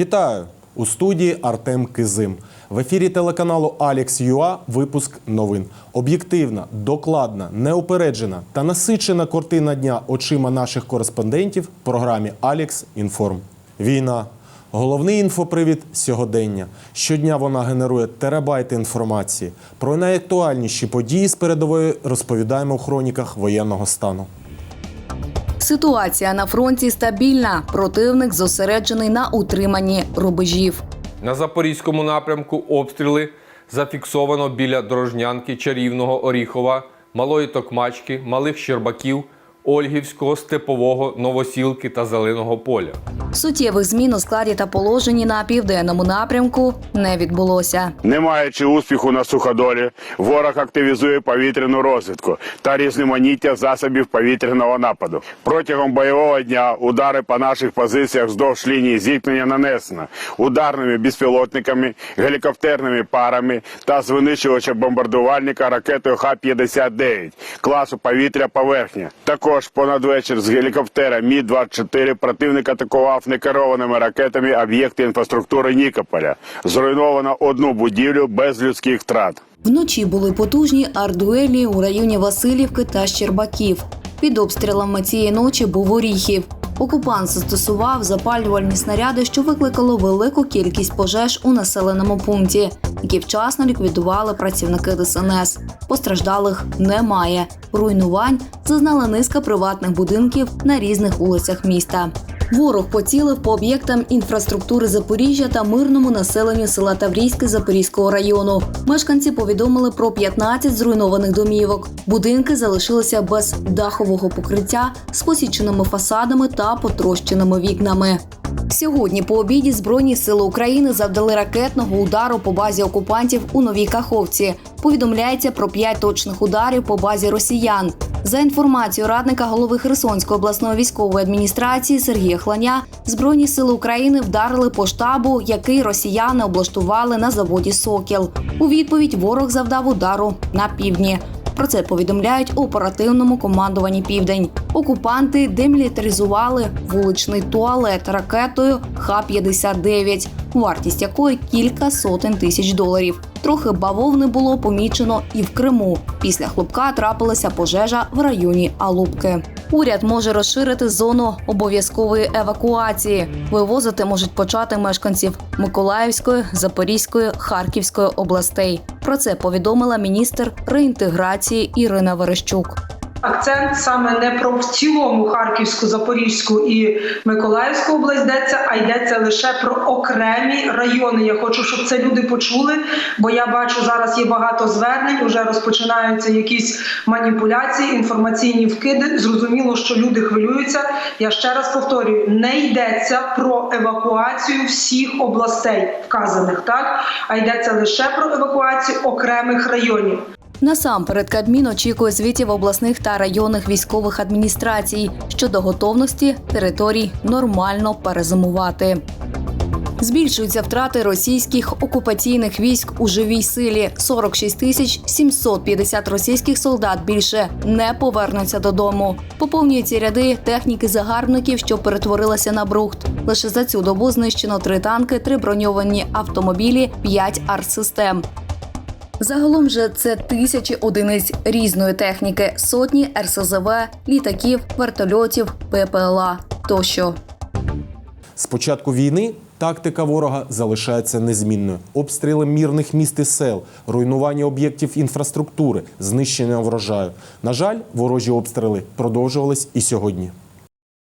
Вітаю у студії Артем Кизим. В ефірі телеканалу Алекс ЮА випуск новин. Об'єктивна, докладна, неупереджена та насичена картина дня очима наших кореспондентів в програмі Алекс Інформ. Війна. Головний інфопривід сьогодення. Щодня вона генерує терабайти інформації. Про найактуальніші події з передової розповідаємо в хроніках воєнного стану. Ситуація на фронті стабільна. Противник зосереджений на утриманні рубежів. На запорізькому напрямку обстріли зафіксовано біля Дорожнянки, Чарівного, Оріхова, Малої Токмачки, Малих Щербаків, Ольгівського, Степового, Новосілки та Зеленого поля. Суттєвих змін у складі та положенні на південному напрямку не відбулося. Не маючи успіху на суходолі, ворог активізує повітряну розвідку та різноманіття засобів повітряного нападу. Протягом бойового дня удари по наших позиціях вздовж лінії зіткнення нанесено ударними безпілотниками, гелікоптерними парами та з винищувача бомбардувальника ракетою Х-59 класу повітря поверхня. Також понад вечір з гелікоптера Мі-24 противник атакував некерованими ракетами об'єкти інфраструктури Нікополя. Зруйновано одну будівлю без людських втрат. Вночі були потужні ардуелі у районі Васильівки та Щербаків. Під обстрілами цієї ночі був Оріхів. Окупант застосував запалювальні снаряди, що викликало велику кількість пожеж у населеному пункті, які вчасно ліквідували працівники ДСНС. Постраждалих немає. Руйнувань зазнала низка приватних будинків на різних вулицях міста. Ворог поцілив по об'єктам інфраструктури Запоріжжя та мирному населенню села Таврійське Запорізького району. Мешканці повідомили про 15 зруйнованих домівок. Будинки залишилися без дахового покриття з посіченими фасадами та потрощеними вікнами. Сьогодні по обіді Збройні сили України завдали ракетного удару по базі окупантів у Новій Каховці. Повідомляється про п'ять точних ударів по базі росіян. За інформацією радника голови Херсонської обласної військової адміністрації Сергія Хланя, Збройні сили України вдарили по штабу, який росіяни облаштували на заводі Сокіл. У відповідь ворог завдав удару на півдні. Про це повідомляють у оперативному командуванні Південь. Окупанти демілітаризували вуличний туалет ракетою Х-59, вартість якої кілька сотень тисяч доларів. Трохи бавовни було помічено і в Криму. Після хлопка трапилася пожежа в районі Алубки. Уряд може розширити зону обов'язкової евакуації. Вивозити можуть почати мешканців Миколаївської, Запорізької, Харківської областей. Про це повідомила міністр реінтеграції Ірина Верещук. Акцент саме не про в цілому Харківську, Запорізьку і Миколаївську область йдеться, а йдеться лише про окремі райони. Я хочу, щоб це люди почули, бо я бачу зараз є багато звернень. Вже розпочинаються якісь маніпуляції, інформаційні вкиди. Зрозуміло, що люди хвилюються. Я ще раз повторюю: не йдеться про евакуацію всіх областей вказаних, так а йдеться лише про евакуацію окремих районів. Насамперед Кабмін очікує звітів обласних та районних військових адміністрацій щодо готовності територій нормально перезимувати. Збільшуються втрати російських окупаційних військ у живій силі. 46 тисяч 750 російських солдат більше не повернуться додому. Поповнюються ряди техніки загарбників, що перетворилася на брухт. Лише за цю добу знищено три танки, три броньовані автомобілі, п'ять артсистем. Загалом же це тисячі одиниць різної техніки, сотні РСЗВ, літаків, вертольотів, ППЛА тощо. З початку війни тактика ворога залишається незмінною: обстріли мірних міст і сел, руйнування об'єктів інфраструктури, знищення врожаю. На жаль, ворожі обстріли продовжувались і сьогодні.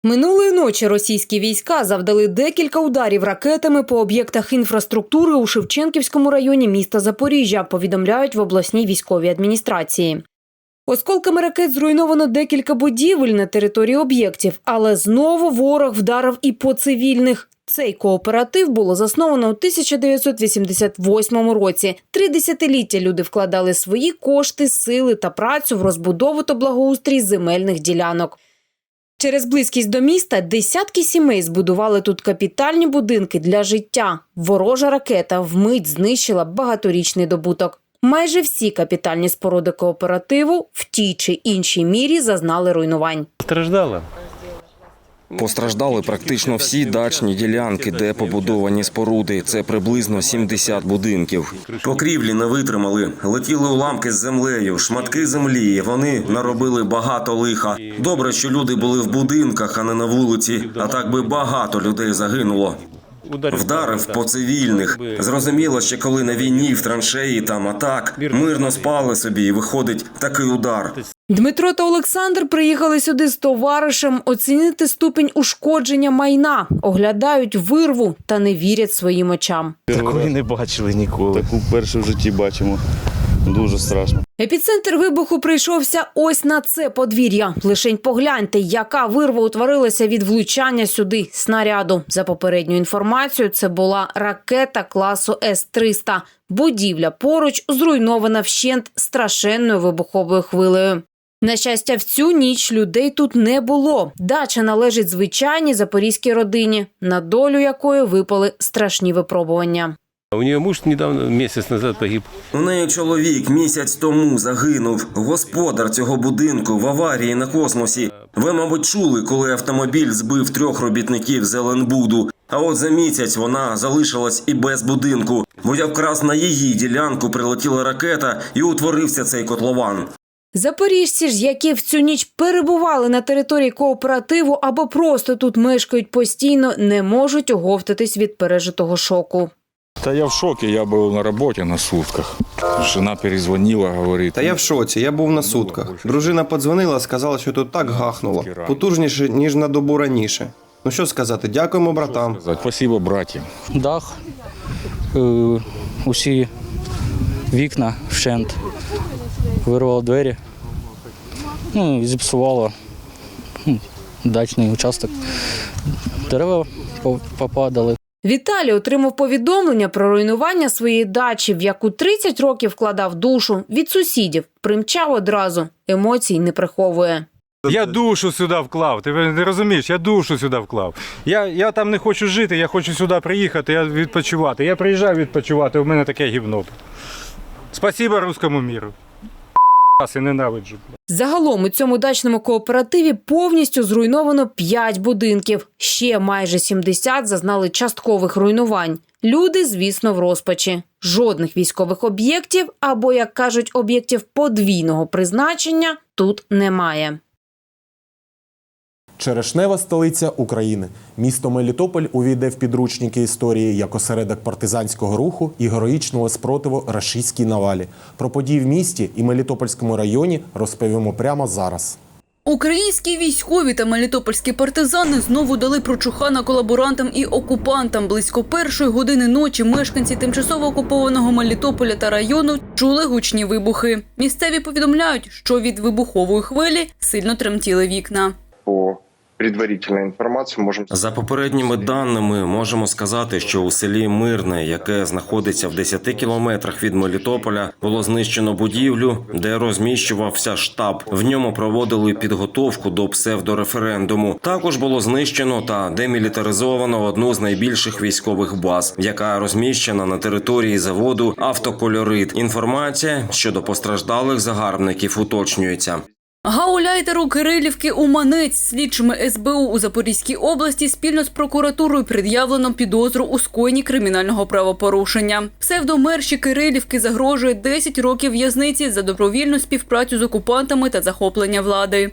Минулої ночі російські війська завдали декілька ударів ракетами по об'єктах інфраструктури у Шевченківському районі міста Запоріжжя, повідомляють в обласній військовій адміністрації. Осколками ракет зруйновано декілька будівель на території об'єктів, але знову ворог вдарив і по цивільних. Цей кооператив було засновано у 1988 році. Три десятиліття люди вкладали свої кошти, сили та працю в розбудову та благоустрій земельних ділянок. Через близькість до міста десятки сімей збудували тут капітальні будинки для життя. Ворожа ракета вмить знищила багаторічний добуток. Майже всі капітальні споруди кооперативу в тій чи іншій мірі зазнали руйнувань. Страждала. Постраждали практично всі дачні ділянки, де побудовані споруди. Це приблизно 70 будинків. Покрівлі не витримали. Летіли уламки з землею, шматки землі. Вони наробили багато лиха. Добре, що люди були в будинках, а не на вулиці. А так би багато людей загинуло. Вдарив по цивільних. Зрозуміло, що коли на війні в траншеї там атак, мирно спали собі, і виходить такий удар. Дмитро та Олександр приїхали сюди з товаришем оцінити ступінь ушкодження майна, оглядають вирву та не вірять своїм очам. Такої не бачили ніколи. Таку вперше в житті бачимо. Дуже страшно. Епіцентр вибуху прийшовся ось на це подвір'я. Лишень погляньте, яка вирва утворилася від влучання сюди снаряду. За попередньою інформацією, це була ракета класу С-300. Будівля поруч зруйнована вщент страшенною вибуховою хвилею. На щастя, в цю ніч людей тут не було. Дача належить звичайній запорізькій родині, на долю якої випали страшні випробування. У нее муж недавно, месяц назад погиб. У неї чоловік місяць тому загинув. Господар цього будинку в аварії на космосі. Ви, мабуть, чули, коли автомобіль збив трьох робітників Зеленбуду. А от за місяць вона залишилась і без будинку, бо якраз на її ділянку прилетіла ракета і утворився цей котлован. Запоріжці ж, які в цю ніч перебували на території кооперативу або просто тут мешкають постійно, не можуть оговтатись від пережитого шоку. Та я в шокі, я був на роботі на сутках. Жена перезвонила, говорить. Та я в шоці, я був на сутках. Дружина подзвонила, сказала, що тут так гахнуло. Потужніше, ніж на добу раніше. Ну що сказати, дякуємо братам. Спасибо, браті. дах, е, усі вікна вщент, вирвало двері, ну, і зіпсувало дачний участок. Дерева попадали. Віталій отримав повідомлення про руйнування своєї дачі, в яку 30 років вкладав душу від сусідів. Примчав одразу, емоцій не приховує. Я душу сюди вклав. Ти не розумієш, я душу сюди вклав. Я, я там не хочу жити, я хочу сюди приїхати, я відпочивати. Я приїжджаю відпочивати, у мене таке гівно. Спасибо руському міру. І ненавиджу. Загалом у цьому дачному кооперативі повністю зруйновано 5 будинків. Ще майже 70 зазнали часткових руйнувань. Люди, звісно, в розпачі. Жодних військових об'єктів або, як кажуть, об'єктів подвійного призначення тут немає. Черешнева столиця України. Місто Мелітополь увійде в підручники історії як осередок партизанського руху і героїчного спротиву рашистській навалі. Про події в місті і Мелітопольському районі розповімо прямо зараз. Українські військові та мелітопольські партизани знову дали прочухана колаборантам і окупантам. Близько першої години ночі мешканці тимчасово окупованого Мелітополя та району чули гучні вибухи. Місцеві повідомляють, що від вибухової хвилі сильно тремтіли вікна. По предварительній інформації можемо За попередніми даними можемо сказати, що у селі Мирне, яке знаходиться в 10 кілометрах від Мелітополя, було знищено будівлю, де розміщувався штаб. В ньому проводили підготовку до псевдореферендуму. Також було знищено та демілітаризовано одну з найбільших військових баз, яка розміщена на території заводу Автокольорит. Інформація щодо постраждалих загарбників уточнюється. Гауляйтеру Кирилівки Уманець слідчими СБУ у Запорізькій області спільно з прокуратурою пред'явлено підозру у скоєнні кримінального правопорушення. Псевдомерші Кирилівки загрожує 10 років в'язниці за добровільну співпрацю з окупантами та захоплення влади.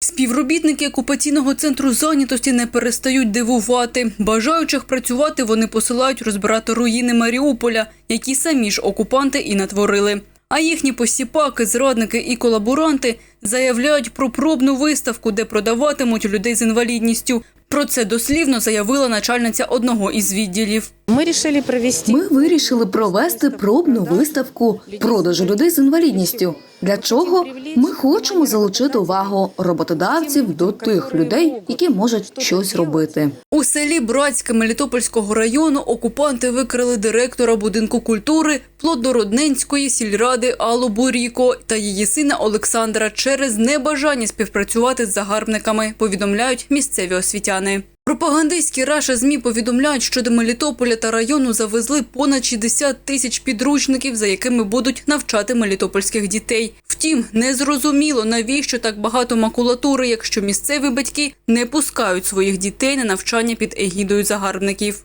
Співробітники окупаційного центру зайнятості не перестають дивувати. Бажаючих працювати вони посилають розбирати руїни Маріуполя, які самі ж окупанти і натворили. А їхні посіпаки, зрадники і колаборанти заявляють про пробну виставку, де продаватимуть людей з інвалідністю. Про це дослівно заявила начальниця одного із відділів. Ми вирішили провести Ми вирішили провести пробну виставку продажу людей з інвалідністю. Для чого ми хочемо залучити увагу роботодавців до тих людей, які можуть щось робити. У селі Братське Мелітопольського району окупанти викрили директора будинку культури Плодородненської сільради Аллу Буріко та її сина Олександра через небажання співпрацювати з загарбниками, повідомляють місцеві освітяни. Пропагандистські раша змі повідомляють, що до Мелітополя та району завезли понад 60 тисяч підручників, за якими будуть навчати мелітопольських дітей. Втім, незрозуміло, навіщо так багато макулатури, якщо місцеві батьки не пускають своїх дітей на навчання під егідою загарбників.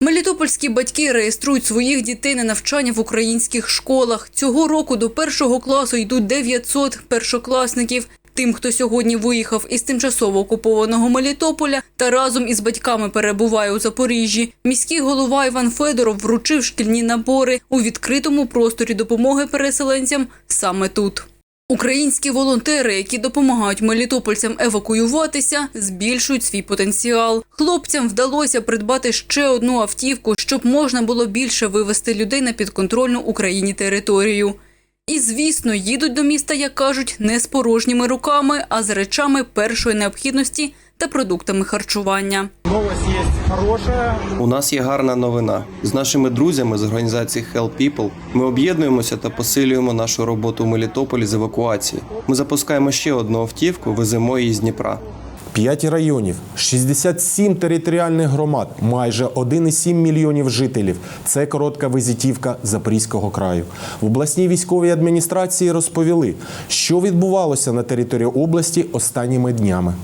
Мелітопольські батьки реєструють своїх дітей на навчання в українських школах. Цього року до першого класу йдуть 900 першокласників. Тим, хто сьогодні виїхав із тимчасово окупованого Мелітополя та разом із батьками перебуває у Запоріжжі, міський голова Іван Федоров вручив шкільні набори у відкритому просторі допомоги переселенцям саме тут. Українські волонтери, які допомагають мелітопольцям евакуюватися, збільшують свій потенціал. Хлопцям вдалося придбати ще одну автівку, щоб можна було більше вивести людей на підконтрольну Україні територію. І, звісно, їдуть до міста, як кажуть, не з порожніми руками, а з речами першої необхідності та продуктами харчування. У нас є гарна новина. З нашими друзями з організації Help People ми об'єднуємося та посилюємо нашу роботу в Мелітополі з евакуації. Ми запускаємо ще одну автівку, веземо її з Дніпра. 5 районів, 67 територіальних громад, майже 1,7 мільйонів жителів. Це коротка визитівка Запорізького краю. В обласній військовій адміністрації розповіли, що відбувалося на території області останніми днями.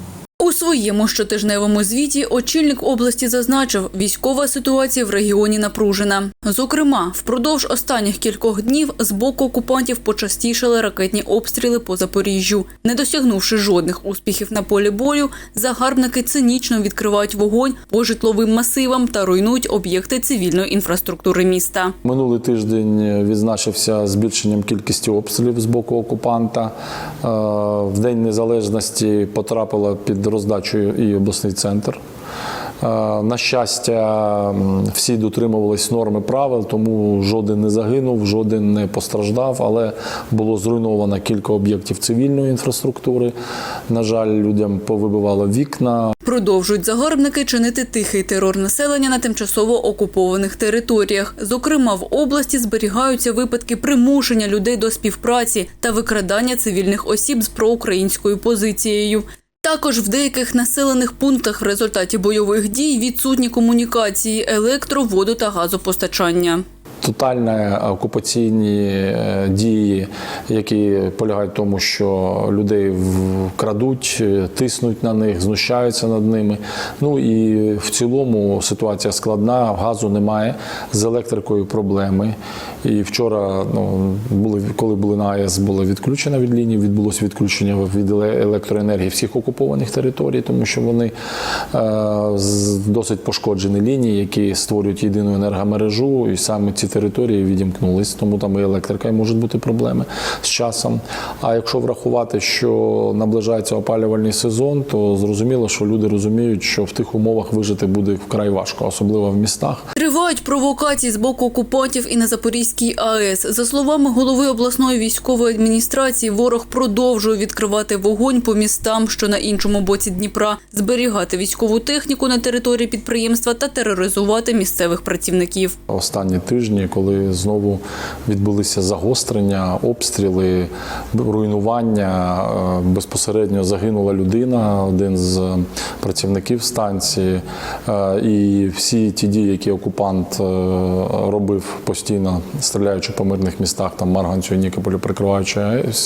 Своєму щотижневому звіті очільник області зазначив, військова ситуація в регіоні напружена. Зокрема, впродовж останніх кількох днів з боку окупантів почастішали ракетні обстріли по Запоріжжю. Не досягнувши жодних успіхів на полі бою, загарбники цинічно відкривають вогонь по житловим масивам та руйнують об'єкти цивільної інфраструктури міста. Минулий тиждень відзначився збільшенням кількості обстрілів з боку окупанта. Е, В День Незалежності потрапила під роздачу і обласний центр. Е, На щастя, всі дотримувались норми правил, тому жоден не загинув, жоден не постраждав, але було зруйновано кілька об'єктів цивільної інфраструктури. На жаль, людям повибивало вікна, Продовжують загарбники чинити тихий терор населення на тимчасово окупованих територіях. Зокрема, в області зберігаються випадки примушення людей до співпраці та викрадання цивільних осіб з проукраїнською позицією. Також в деяких населених пунктах в результаті бойових дій відсутні комунікації, електро, воду та газопостачання. Тотальні окупаційні е, дії, які полягають в тому, що людей крадуть, е, тиснуть на них, знущаються над ними. Ну і в цілому ситуація складна, газу немає, з електрикою проблеми. І вчора, ну, були, коли були на АЕС, було відключено від лінії, відбулося відключення від електроенергії всіх окупованих територій, тому що вони е, досить пошкоджені лінії, які створюють єдину енергомережу, і саме ці території відімкнулись, тому там і електрика і можуть бути проблеми з часом. А якщо врахувати, що наближається опалювальний сезон, то зрозуміло, що люди розуміють, що в тих умовах вижити буде вкрай важко, особливо в містах. Тривають провокації з боку окупантів і на Запорізькій АЕС. За словами голови обласної військової адміністрації, ворог продовжує відкривати вогонь по містам, що на іншому боці Дніпра, зберігати військову техніку на території підприємства та тероризувати місцевих працівників. Останні тижні, коли знову відбулися загострення, обстріли, руйнування, е, безпосередньо загинула людина, один з працівників станції. Е, І всі ті дії, які окупант е, робив постійно, стріляючи по мирних містах, там Марганцю і Нікополю, прикриваючи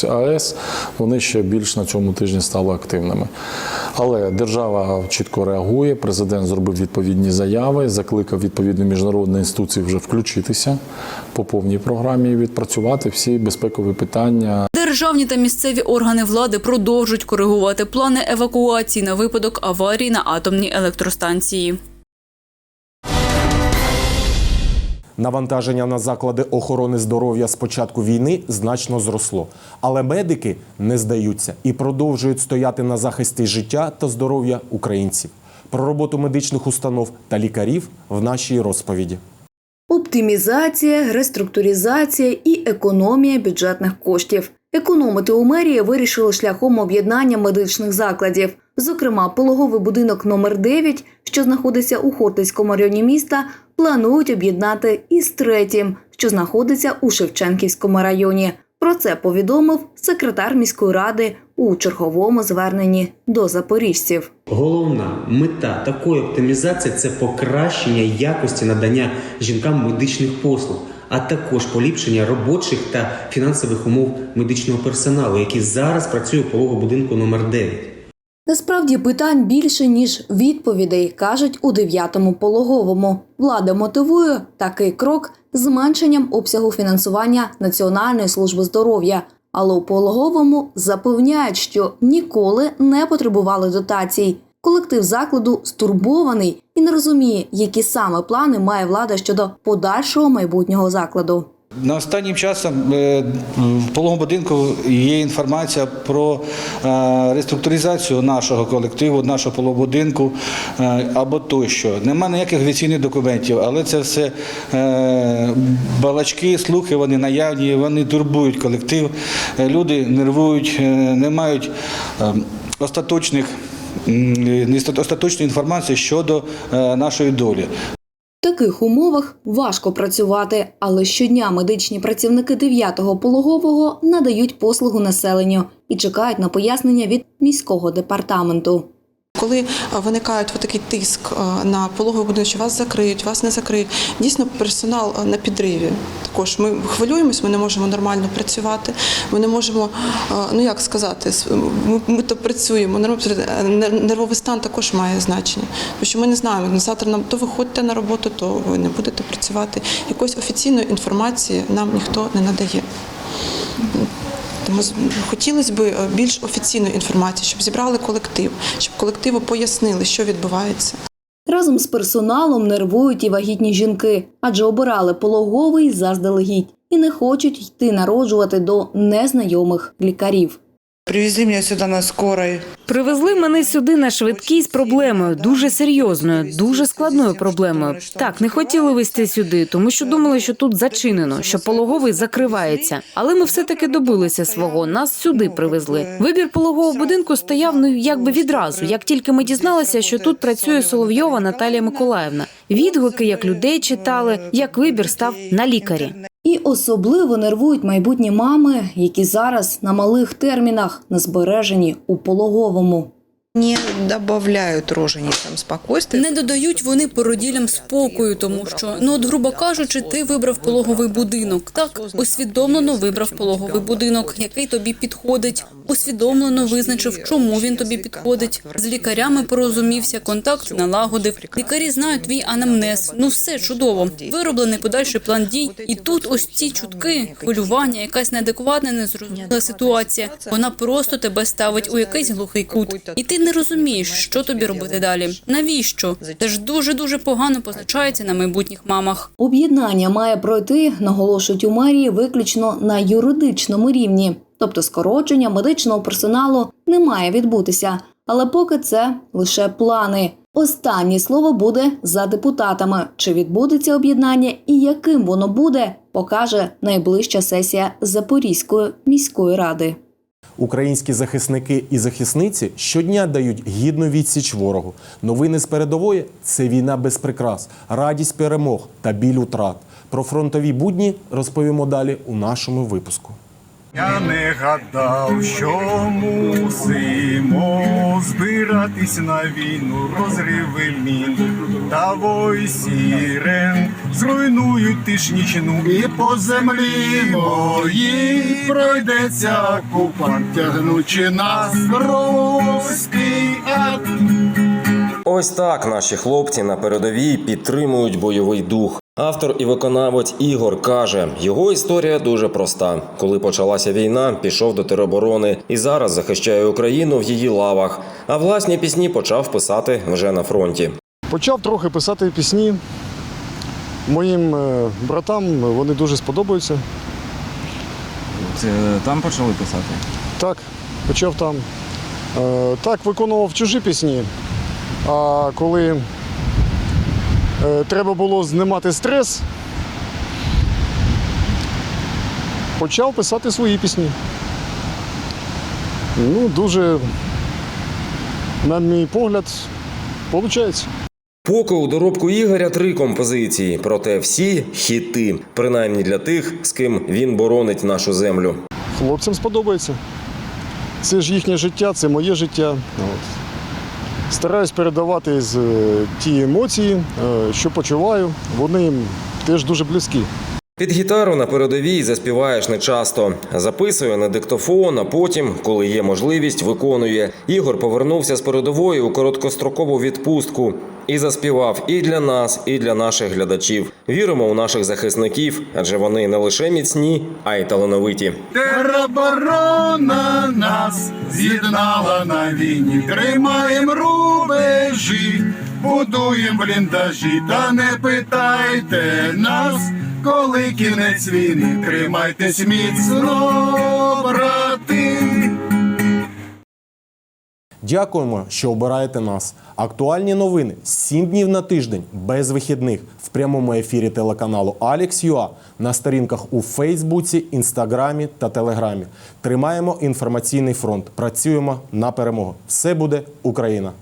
АЕС, вони ще більш на цьому тижні стали активними. Але держава чітко реагує. Президент зробив відповідні заяви, закликав відповідні міжнародні інституції вже включитися по повній програмі і відпрацювати всі безпекові питання. Державні та місцеві органи влади продовжують коригувати плани евакуації на випадок аварії на атомній електростанції. Навантаження на заклади охорони здоров'я з початку війни значно зросло. Але медики не здаються і продовжують стояти на захисті життя та здоров'я українців. Про роботу медичних установ та лікарів в нашій розповіді. Оптимізація, реструктуризація і економія бюджетних коштів. Економити у мерії вирішили шляхом об'єднання медичних закладів. Зокрема, пологовий будинок номер 9 що знаходиться у Хортицькому районі міста, планують об'єднати із третім, що знаходиться у Шевченківському районі. Про це повідомив секретар міської ради у черговому зверненні до запоріжців. Головна мета такої оптимізації це покращення якості надання жінкам медичних послуг, а також поліпшення робочих та фінансових умов медичного персоналу, який зараз працює у пологу будинку номер 9. Насправді питань більше ніж відповідей, кажуть у дев'ятому пологовому. Влада мотивує такий крок зменшенням обсягу фінансування Національної служби здоров'я. Але у пологовому запевняють, що ніколи не потребували дотацій. Колектив закладу стурбований і не розуміє, які саме плани має влада щодо подальшого майбутнього закладу. На останнім часом е, в пологовому будинку є інформація про е, реструктуризацію нашого колективу, нашого пологового будинку е, або тощо. Нема ніяких офіційних документів, але це все балачки, слухи, вони наявні, вони турбують колектив. Люди нервують, не мають е, остаточних остаточної інформації щодо нашої долі. Таких умовах важко працювати, але щодня медичні працівники 9-го пологового надають послугу населенню і чекають на пояснення від міського департаменту. Коли е, виникає такий тиск е, на пологовий будинок, що вас закриють, вас не закриють. Дійсно, персонал е, на підриві. Також ми хвилюємось, ми не можемо нормально працювати. Ми не можемо, ну як сказати, ми, ми то працюємо. Нервовий стан також має значення. Тому що ми не знаємо, завтра нам то виходите на роботу, то ви не будете працювати. Якоїсь офіційної інформації нам ніхто не надає. Тому хотілося б е, більш офіційної інформації, щоб зібрали колектив, щоб колективу пояснили, що відбувається. Разом з персоналом нервують і вагітні жінки, адже обирали пологовий заздалегідь і не хочуть йти народжувати до незнайомих лікарів. Привезли меня сюда на скорой. Привезли мене сюди на швидкій з проблемою, дуже серйозною, дуже складною проблемою. Так, не хотіли везти сюди, тому що думали, що тут зачинено, що пологовий закривається. Але ми все-таки добилися свого. Нас сюди привезли. Вибір пологового будинку стояв ну якби відразу. Як тільки ми дізналися, що тут працює Соловйова Наталія Миколаївна. Відгуки, як людей читали, як вибір став на лікарі. І особливо нервують майбутні мами, які зараз на малих термінах на збереженні у пологовому. Не добавляют роженицам спокойствия. Не додають вони породілям спокою, тому що ну от, грубо кажучи, ти вибрав пологовий будинок. Так усвідомлено вибрав пологовий будинок, який тобі підходить. Усвідомлено визначив, чому він тобі підходить. З лікарями порозумівся, контакт налагодив. Лікарі знають твій анамнез. Ну все чудово. Вироблений подальший план дій. І тут ось ці чутки, хвилювання, якась неадекватна, незрозуміла ситуація. Вона просто тебе ставить у якийсь глухий кут, і ти не розумієш, що тобі робити далі. Навіщо? Це ж дуже дуже погано позначається на майбутніх мамах. Об'єднання має пройти, наголошують у мерії, виключно на юридичному рівні, тобто скорочення медичного персоналу не має відбутися. Але поки це лише плани. Останнє слово буде за депутатами. Чи відбудеться об'єднання і яким воно буде, покаже найближча сесія Запорізької міської ради. Українські захисники і захисниці щодня дають гідну відсіч ворогу. Новини з передової це війна без прикрас, радість перемог та біль утрат. Про фронтові будні розповімо далі у нашому випуску. Я не гадав, що мусимо збиратись на війну, розриви мін та вой сірен зруйнують тиш нічну і по землі моїй пройдеться окупант, тягнучи нас руський ад. Ось так наші хлопці на передовій підтримують бойовий дух. Автор і виконавець Ігор каже, його історія дуже проста. Коли почалася війна, пішов до тероборони і зараз захищає Україну в її лавах. А власні пісні почав писати вже на фронті. Почав трохи писати пісні. Моїм е, братам вони дуже сподобаються. Це там почали писати? Так, почав там. Е, Так, виконував чужі пісні. А коли е, треба було знімати стрес, почав писати свої пісні. Ну, дуже, на мій погляд, виходить. Поки у доробку Ігоря три композиції, проте всі хіти, принаймні для тих, з ким він боронить нашу землю. Хлопцям сподобається. Це ж їхнє життя, це моє життя. От. Стараюсь передавати з, е, ті емоції, е, що почуваю. Вони теж дуже близькі. Під гітару на передовій заспіваєш нечасто. Записує на диктофон, а потім, коли є можливість, виконує. Ігор повернувся з передової у короткострокову відпустку і заспівав і для нас, і для наших глядачів. Віримо у наших захисників, адже вони не лише міцні, а й талановиті. Тероборона нас з'єднала на війні, тримаєм рубежі, будуєм бліндажі, та не питайте нас, коли кінець війни, тримайтесь міцно, брати. Дякуємо, що обираєте нас. Актуальні новини 7 днів на тиждень без вихідних в прямому ефірі телеканалу Alex.ua на сторінках у Фейсбуці, Інстаграмі та Телеграмі. Тримаємо інформаційний фронт. Працюємо на перемогу. Все буде Україна!